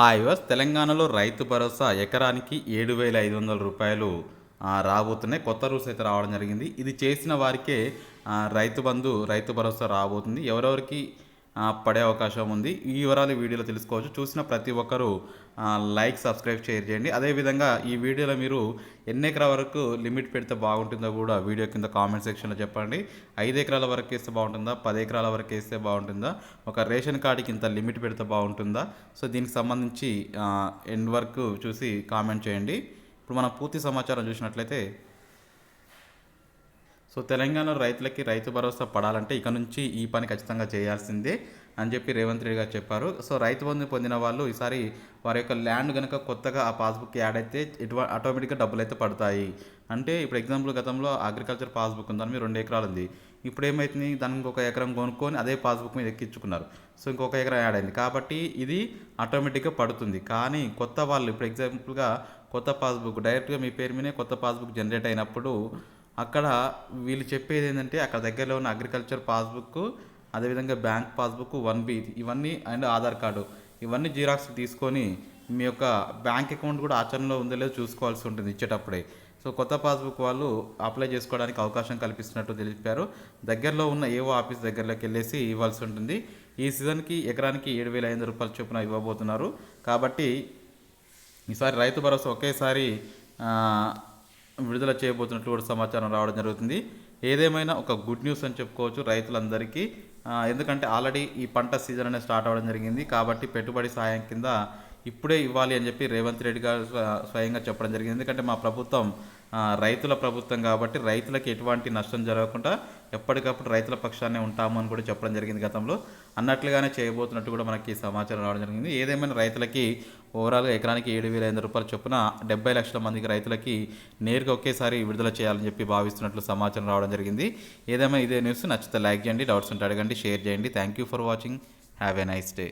Hi వస్ తెలంగాణలో రైతు భరోసా ఎకరానికి ఏడు వేల ఐదు వందల రూపాయలు రాబోతున్నాయి. కొత్త రూల్స్ అయితే రావడం జరిగింది. ఇది చేసిన వారికే రైతు బంధు రైతు భరోసా రాబోతుంది. ఎవరెవరికి పడే అవకాశం ఉంది. ఈ వివరాలు వీడియోలో తెలుసుకోవచ్చు. చూసిన ప్రతి ఒక్కరూ లైక్ సబ్స్క్రైబ్ షేర్ చేయండి. అదేవిధంగా ఈ వీడియోలో మీరు ఎన్ని ఎకరాల వరకు లిమిట్ పెడితే బాగుంటుందో కూడా వీడియో కింద కామెంట్ సెక్షన్లో చెప్పండి. ఐదు ఎకరాల వరకు వేస్తే బాగుంటుందా? పది ఎకరాల వరకు వేస్తే బాగుంటుందా? ఒక రేషన్ కార్డుకి ఇంత లిమిట్ పెడితే బాగుంటుందా? సో దీనికి సంబంధించి ఎండ్ వరకు చూసి కామెంట్ చేయండి. ఇప్పుడు మనం పూర్తి సమాచారం చూసినట్లయితే సో తెలంగాణ రైతులకి రైతు భరోసా పడాలంటే ఇక నుంచి ఈ పని ఖచ్చితంగా చేయాల్సిందే అని చెప్పి రేవంత్ రెడ్డి గారు చెప్పారు. సో రైతు బంధు పొందిన వాళ్ళు ఈసారి వారి యొక్క ల్యాండ్ కనుక కొత్తగా ఆ పాస్బుక్ యాడ్ అయితే ఇటువ ఆటోమేటిక్గా డబ్బులు అయితే పడతాయి. అంటే ఇప్పుడు ఎగ్జాంపుల్ గతంలో అగ్రికల్చర్ పాస్బుక్ ఉందని మీరు రెండు ఎకరాలు ఉంది. ఇప్పుడు ఏమైతుంది? దానికి ఒక ఎకరం కొనుక్కొని అదే పాస్బుక్ మీద ఎక్కించుకున్నారు. సో ఇంకొక ఎకరం యాడ్ అయింది. కాబట్టి ఇది ఆటోమేటిక్గా పడుతుంది. కానీ కొత్త వాళ్ళు ఇప్పుడు ఎగ్జాంపుల్గా కొత్త పాస్బుక్ డైరెక్ట్గా మీ పేరు మీదే కొత్త పాస్బుక్ జనరేట్ అయినప్పుడు అక్కడ వీళ్ళు చెప్పేది ఏంటంటే అక్కడ దగ్గరలో ఉన్న అగ్రికల్చర్ పాస్బుక్ అదేవిధంగా బ్యాంక్ పాస్బుక్ వన్ బి ఇవన్నీ అండ్ ఆధార్ కార్డు. ఇవన్నీ జిరాక్స్ తీసుకొని మీ యొక్క బ్యాంక్ అకౌంట్ కూడా ఆచరణలో ఉందో లేదో చూసుకోవాల్సి ఉంటుంది ఇచ్చేటప్పుడే. సో కొత్త పాస్బుక్ వాళ్ళు అప్లై చేసుకోవడానికి అవకాశం కల్పిస్తున్నట్టు తెలిపారు. దగ్గరలో ఉన్న ఏవో ఆఫీస్ దగ్గరలోకి వెళ్ళేసి ఇవ్వాల్సి ఉంటుంది. ఈ సీజన్కి ఎకరానికి ఏడు వేల ఐదు రూపాయల చొప్పున ఇవ్వబోతున్నారు. కాబట్టి ఈసారి రైతు భరోసా ఒకేసారి విడుదల చేయబోతున్నట్లు కూడా సమాచారం రావడం జరుగుతుంది. ఏదేమైనా ఒక గుడ్ న్యూస్ అని చెప్పుకోవచ్చు రైతులందరికీ. ఎందుకంటే ఆల్రెడీ ఈ పంట సీజన్ అనేది స్టార్ట్ అవ్వడం జరిగింది. కాబట్టి పెట్టుబడి సాయం కింద ఇప్పుడే ఇవ్వాలి అని చెప్పి రేవంత్ రెడ్డి గారు స్వ- స్వయంగా చెప్పడం జరిగింది. ఎందుకంటే మా ప్రభుత్వం రైతుల ప్రభుత్వం కాబట్టి రైతులకు ఎటువంటి నష్టం జరగకుండా ఎప్పటికప్పుడు రైతుల పక్షాన్నే ఉంటాము అని కూడా చెప్పడం జరిగింది గతంలో. అన్నట్లుగానే చేయబోతున్నట్టు కూడా మనకి సమాచారం రావడం జరిగింది. ఏదేమైనా రైతులకి ఓవరాల్గా ఎకరానికి ఏడు వేల ఐదు రూపాయల చొప్పున డెబ్బై లక్షల మందికి రైతులకి నేరుగా ఒకేసారి విడుదల చేయాలని చెప్పి భావిస్తున్నట్లు సమాచారం రావడం జరిగింది. ఏదేమైనా ఇదే న్యూస్ నచ్చితే లైక్ చేయండి డౌట్స్ ఉంటే అడగండి షేర్ చేయండి. Thank you for watching. Have a nice day.